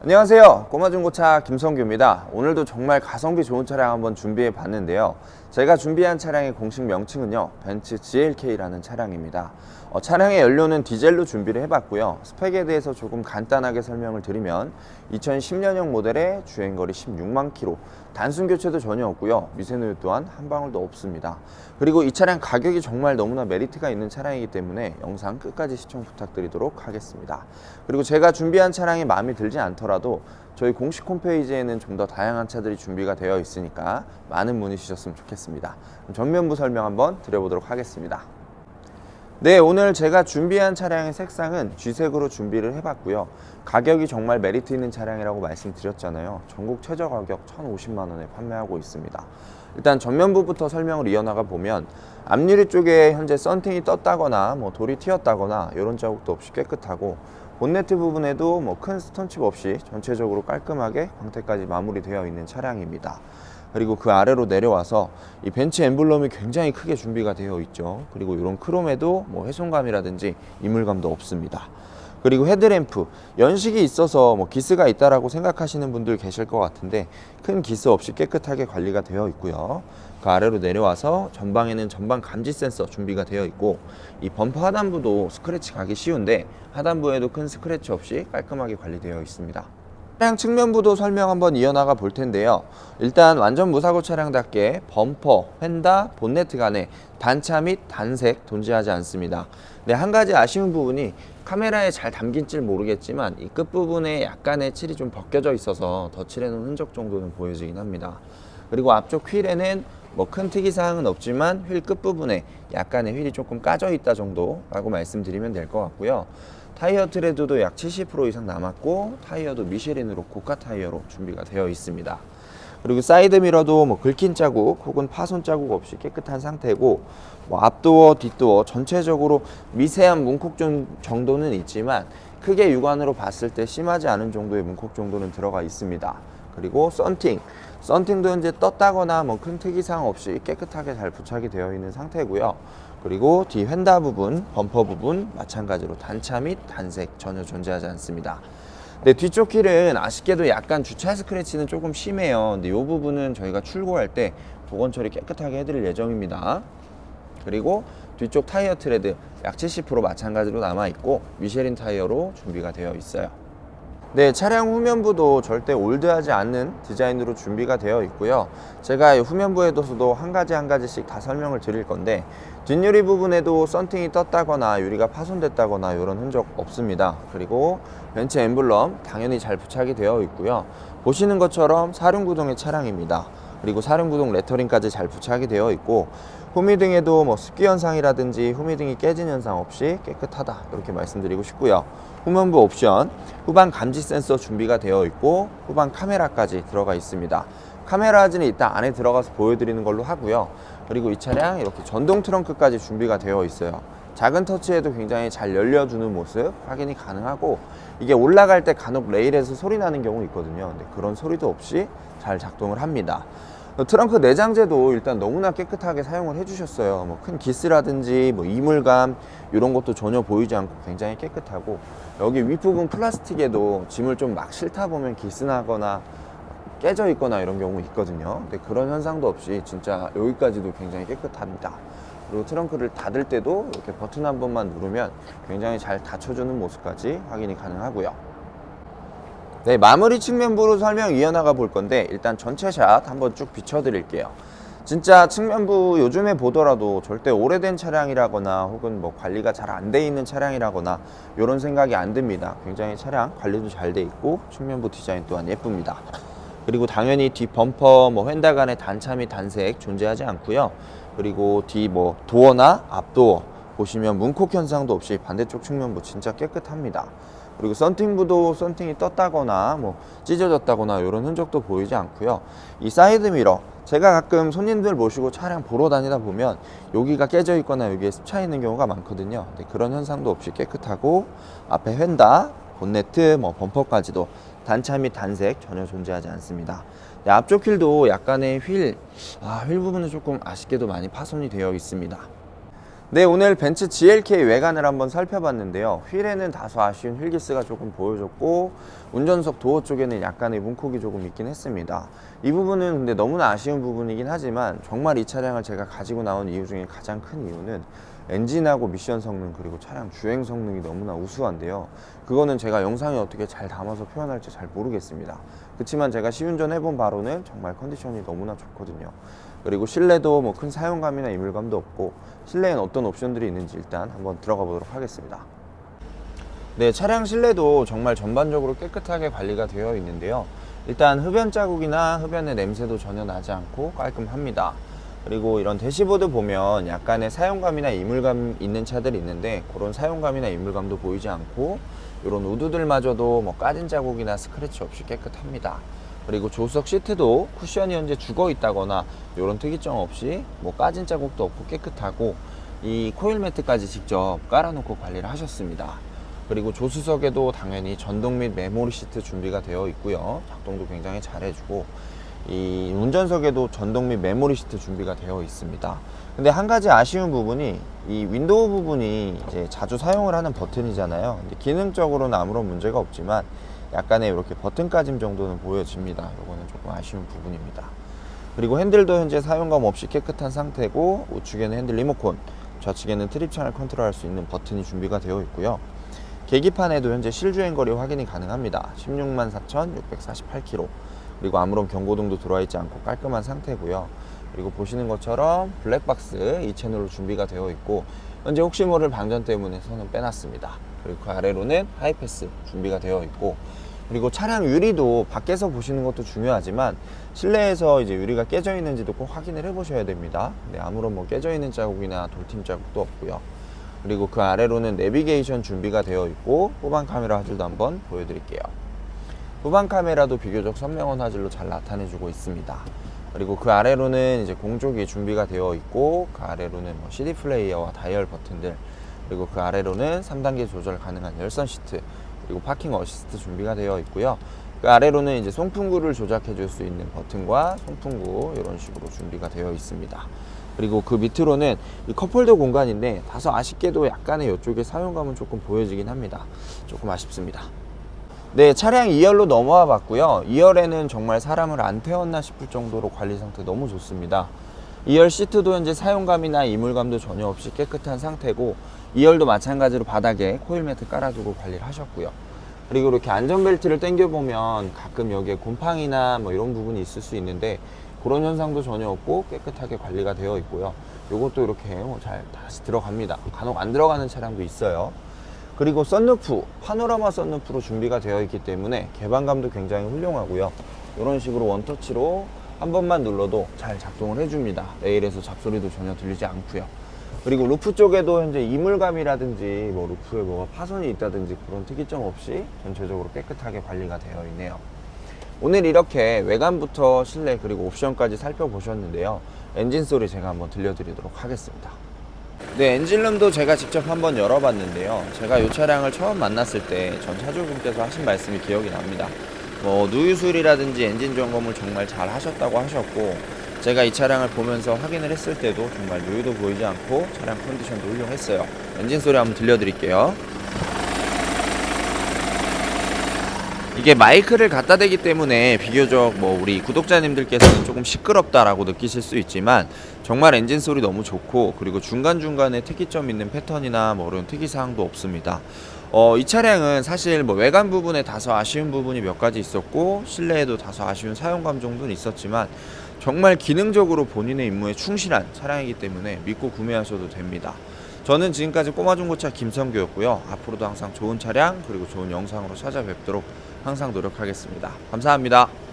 안녕하세요. 꼬마중고차 김성규입니다. 오늘도 정말 가성비 좋은 차량 한번 준비해 봤는데요. 제가 준비한 차량의 공식 명칭은요. 벤츠 GLK라는 차량입니다. 어, 차량의 연료는 디젤로 준비를 해봤고요. 스펙에 대해서 조금 간단하게 설명을 드리면 2010년형 모델의 주행거리 16만 킬로, 단순 교체도 전혀 없고요. 미세누유 또한 한 방울도 없습니다. 그리고 이 차량 가격이 정말 너무나 메리트가 있는 차량이기 때문에 영상 끝까지 시청 부탁드리도록 하겠습니다. 그리고 제가 준비한 차량이 마음에 들지 않더라도 저희 공식 홈페이지에는 좀 더 다양한 차들이 준비가 되어 있으니까 많은 문의 주셨으면 좋겠습니다. 정면부 설명 한번 드려보도록 하겠습니다. 네, 오늘 제가 준비한 차량의 색상은 G색으로 준비를 해봤고요. 가격이 정말 메리트 있는 차량이라고 말씀드렸잖아요. 전국 최저 가격 1,050만 원에 판매하고 있습니다. 일단 전면부부터 설명을 이어나가 보면 앞유리 쪽에 현재 썬팅이 떴다거나 뭐 돌이 튀었다거나 이런 자국도 없이 깨끗하고 본네트 부분에도 뭐 큰 스톤칩 없이 전체적으로 깔끔하게 광택까지 마무리되어 있는 차량입니다. 그리고 그 아래로 내려와서 이 벤츠 엠블럼이 굉장히 크게 준비가 되어 있죠. 그리고 이런 크롬에도 뭐 훼손감이라든지 이물감도 없습니다. 그리고 헤드램프 연식이 있어서 뭐 기스가 있다라고 생각하시는 분들 계실 것 같은데 큰 기스 없이 깨끗하게 관리가 되어 있고요. 그 아래로 내려와서 전방에는 전방 감지 센서 준비가 되어 있고 이 범퍼 하단부도 스크래치 가기 쉬운데 하단부에도 큰 스크래치 없이 깔끔하게 관리되어 있습니다. 차량 측면부도 설명 한번 이어나가 볼 텐데요. 일단 완전 무사고 차량답게 범퍼, 휀다, 본네트 간에 단차 및 단색 존재하지 않습니다. 네, 한 가지 아쉬운 부분이 카메라에 잘 담긴지 모르겠지만 이 끝부분에 약간의 칠이 좀 벗겨져 있어서 덧칠해 놓은 흔적 정도는 보여지긴 합니다. 그리고 앞쪽 휠에는 뭐 큰 특이사항은 없지만 휠 끝부분에 약간의 휠이 조금 까져 있다 정도라고 말씀드리면 될 것 같고요. 타이어 트레드도 약 70% 이상 남았고 타이어도 미쉐린으로 고가 타이어로 준비가 되어 있습니다. 그리고 사이드 미러도 뭐 긁힌 자국 혹은 파손 자국 없이 깨끗한 상태고 뭐 앞도어 뒷도어 전체적으로 미세한 문콕 좀 정도는 있지만 크게 육안으로 봤을 때 심하지 않은 정도의 문콕 정도는 들어가 있습니다. 그리고 썬팅 썬팅도 현재 떴다거나 뭐 큰 특이사항 없이 깨끗하게 잘 부착이 되어 있는 상태고요. 그리고 뒤 휀다 부분, 범퍼 부분 마찬가지로 단차 및 단색 전혀 존재하지 않습니다. 네, 뒤쪽 휠은 아쉽게도 약간 주차 스크래치는 조금 심해요. 근데 이 부분은 저희가 출고할 때 보건 처리 깨끗하게 해드릴 예정입니다. 그리고 뒤쪽 타이어 트레드 약 70% 마찬가지로 남아 있고 미쉐린 타이어로 준비가 되어 있어요. 네, 차량 후면부도 절대 올드하지 않는 디자인으로 준비가 되어 있고요. 제가 이 후면부에서도 한 가지 한 가지씩 다 설명을 드릴 건데 뒷유리 부분에도 썬팅이 떴다거나 유리가 파손됐다거나 이런 흔적 없습니다. 그리고 벤츠 엠블럼 당연히 잘 부착이 되어 있고요. 보시는 것처럼 사륜구동의 차량입니다. 그리고 사륜구동 레터링까지 잘 부착이 되어 있고 후미등에도 뭐 습기 현상이라든지 후미등이 깨진 현상 없이 깨끗하다 이렇게 말씀드리고 싶고요. 후면부 옵션 후방 감지 센서 준비가 되어 있고 후방 카메라까지 들어가 있습니다. 카메라즈는 이따 안에 들어가서 보여드리는 걸로 하고요. 그리고 이 차량 이렇게 전동 트렁크까지 준비가 되어 있어요. 작은 터치에도 굉장히 잘 열려주는 모습 확인이 가능하고 이게 올라갈 때 간혹 레일에서 소리 나는 경우 있거든요. 근데 그런 소리도 없이 잘 작동을 합니다. 어, 트렁크 내장재도 일단 너무나 깨끗하게 사용을 해주셨어요. 뭐 큰 기스라든지 뭐 이물감 이런 것도 전혀 보이지 않고 굉장히 깨끗하고 여기 윗부분 플라스틱에도 짐을 좀 막 싣다 보면 기스나거나 깨져 있거나 이런 경우 있거든요. 근데 그런 현상도 없이 진짜 여기까지도 굉장히 깨끗합니다. 그리고 트렁크를 닫을 때도 이렇게 버튼 한 번만 누르면 굉장히 잘 닫혀주는 모습까지 확인이 가능하고요. 네, 마무리 측면부로 설명 이어나가 볼 건데 일단 전체 샷 한번 쭉 비춰드릴게요. 진짜 측면부 요즘에 보더라도 절대 오래된 차량이라거나 혹은 뭐 관리가 잘 안 돼 있는 차량이라거나 이런 생각이 안 듭니다. 굉장히 차량 관리도 잘 돼 있고 측면부 디자인 또한 예쁩니다. 그리고 당연히 뒤 범퍼, 뭐 휀다 간의 단차 및 단색 존재하지 않고요. 그리고 뒤 뭐 도어나 앞도어 보시면 문콕 현상도 없이 반대쪽 측면부 진짜 깨끗합니다. 그리고 썬팅부도 썬팅이 떴다거나 뭐 찢어졌다거나 이런 흔적도 보이지 않고요. 이 사이드 미러 제가 가끔 손님들 모시고 차량 보러 다니다 보면 여기가 깨져 있거나 여기에 습차 있는 경우가 많거든요. 그런 현상도 없이 깨끗하고 앞에 휀다, 본네트, 뭐 범퍼까지도 단차 및 단색 전혀 존재하지 않습니다. 네, 앞쪽 휠도 약간의 휠, 아, 휠 부분은 조금 아쉽게도 많이 파손이 되어 있습니다. 네, 오늘 벤츠 GLK 외관을 한번 살펴봤는데요. 휠에는 다소 아쉬운 휠기스가 조금 보여졌고 운전석 도어 쪽에는 약간의 문콕이 조금 있긴 했습니다. 이 부분은 근데 너무나 아쉬운 부분이긴 하지만 정말 이 차량을 제가 가지고 나온 이유 중에 가장 큰 이유는 엔진하고 미션 성능 그리고 차량 주행 성능이 너무나 우수한데요. 그거는 제가 영상에 어떻게 잘 담아서 표현할지 잘 모르겠습니다. 그렇지만 제가 시운전 해본 바로는 정말 컨디션이 너무나 좋거든요. 그리고 실내도 뭐 큰 사용감이나 이물감도 없고 실내엔 어떤 옵션들이 있는지 일단 한번 들어가 보도록 하겠습니다. 네, 차량 실내도 정말 전반적으로 깨끗하게 관리가 되어 있는데요. 일단 흡연 자국이나 흡연의 냄새도 전혀 나지 않고 깔끔합니다. 그리고 이런 대시보드 보면 약간의 사용감이나 이물감 있는 차들이 있는데 그런 사용감이나 이물감도 보이지 않고 이런 우드들마저도 뭐 까진 자국이나 스크래치 없이 깨끗합니다. 그리고 조수석 시트도 쿠션이 현재 죽어 있다거나 이런 특이점 없이 뭐 까진 자국도 없고 깨끗하고 이 코일 매트까지 직접 깔아놓고 관리를 하셨습니다. 그리고 조수석에도 당연히 전동 및 메모리 시트 준비가 되어 있고요. 작동도 굉장히 잘해주고 이 운전석에도 전동 및 메모리 시트 준비가 되어 있습니다. 근데 한 가지 아쉬운 부분이 이 윈도우 부분이 이제 자주 사용을 하는 버튼이잖아요. 근데 기능적으로는 아무런 문제가 없지만 약간의 이렇게 버튼 까짐 정도는 보여집니다. 이거는 조금 아쉬운 부분입니다. 그리고 핸들도 현재 사용감 없이 깨끗한 상태고 우측에는 핸들 리모컨, 좌측에는 트립 채널 컨트롤할 수 있는 버튼이 준비가 되어 있고요. 계기판에도 현재 실주행 거리 확인이 가능합니다. 16만 4,648km. 그리고 아무런 경고등도 들어와 있지 않고 깔끔한 상태고요. 그리고 보시는 것처럼 블랙박스 이 채널로 준비가 되어 있고 현재 혹시 모를 방전 때문에 손은 빼놨습니다. 그리고 그 아래로는 하이패스 준비가 되어 있고 그리고 차량 유리도 밖에서 보시는 것도 중요하지만 실내에서 이제 유리가 깨져 있는지도 꼭 확인을 해 보셔야 됩니다. 네, 아무런 뭐 깨져 있는 자국이나 돌팀 자국도 없고요. 그리고 그 아래로는 내비게이션 준비가 되어 있고 후방 카메라 화질도 한번 보여드릴게요. 후방 카메라도 비교적 선명한 화질로 잘 나타내주고 있습니다. 그리고 그 아래로는 이제 공조기 준비가 되어 있고 그 아래로는 뭐 CD 플레이어와 다이얼 버튼들 그리고 그 아래로는 3단계 조절 가능한 열선 시트 그리고 파킹 어시스트 준비가 되어 있고요. 그 아래로는 이제 송풍구를 조작해 줄 수 있는 버튼과 송풍구 이런 식으로 준비가 되어 있습니다. 그리고 그 밑으로는 이 컵홀더 공간인데 다소 아쉽게도 약간의 이쪽에 사용감은 조금 보여지긴 합니다. 조금 아쉽습니다. 네, 차량 2열로 넘어와 봤고요. 2열에는 정말 사람을 안 태웠나 싶을 정도로 관리 상태 너무 좋습니다. 2열 시트도 현재 사용감이나 이물감도 전혀 없이 깨끗한 상태고 2열도 마찬가지로 바닥에 코일 매트 깔아두고 관리를 하셨고요. 그리고 이렇게 안전벨트를 당겨보면 가끔 여기에 곰팡이나 뭐 이런 부분이 있을 수 있는데 그런 현상도 전혀 없고 깨끗하게 관리가 되어 있고요. 이것도 이렇게 뭐잘 다시 들어갑니다. 간혹 안 들어가는 차량도 있어요. 그리고 썬루프, 파노라마 썬루프로 준비가 되어 있기 때문에 개방감도 굉장히 훌륭하고요. 이런 식으로 원터치로 한 번만 눌러도 잘 작동을 해줍니다. 레일에서 잡소리도 전혀 들리지 않고요. 그리고 루프 쪽에도 현재 이물감이라든지 뭐 루프에 뭐가 파손이 있다든지 그런 특이점 없이 전체적으로 깨끗하게 관리가 되어 있네요. 오늘 이렇게 외관부터 실내 그리고 옵션까지 살펴보셨는데요. 엔진 소리 제가 한번 들려드리도록 하겠습니다. 네, 엔진룸도 제가 직접 한번 열어봤는데요. 제가 이 차량을 처음 만났을 때 전 차주분께서 하신 말씀이 기억이 납니다. 뭐 누유술이라든지 엔진 점검을 정말 잘 하셨다고 하셨고 제가 이 차량을 보면서 확인을 했을 때도 정말 누유도 보이지 않고 차량 컨디션도 훌륭했어요. 엔진 소리 한번 들려드릴게요. 이게 마이크를 갖다 대기 때문에 비교적 뭐 우리 구독자님들께서는 조금 시끄럽다라고 느끼실 수 있지만 정말 엔진 소리 너무 좋고 그리고 중간중간에 특이점 있는 패턴이나 뭐 이런 특이 사항도 없습니다. 어, 이 차량은 사실 뭐 외관 부분에 다소 아쉬운 부분이 몇 가지 있었고 실내에도 다소 아쉬운 사용감 정도는 있었지만 정말 기능적으로 본인의 임무에 충실한 차량이기 때문에 믿고 구매하셔도 됩니다. 저는 지금까지 꼬마 중고차 김성규였고요. 앞으로도 항상 좋은 차량 그리고 좋은 영상으로 찾아뵙도록 항상 노력하겠습니다. 감사합니다.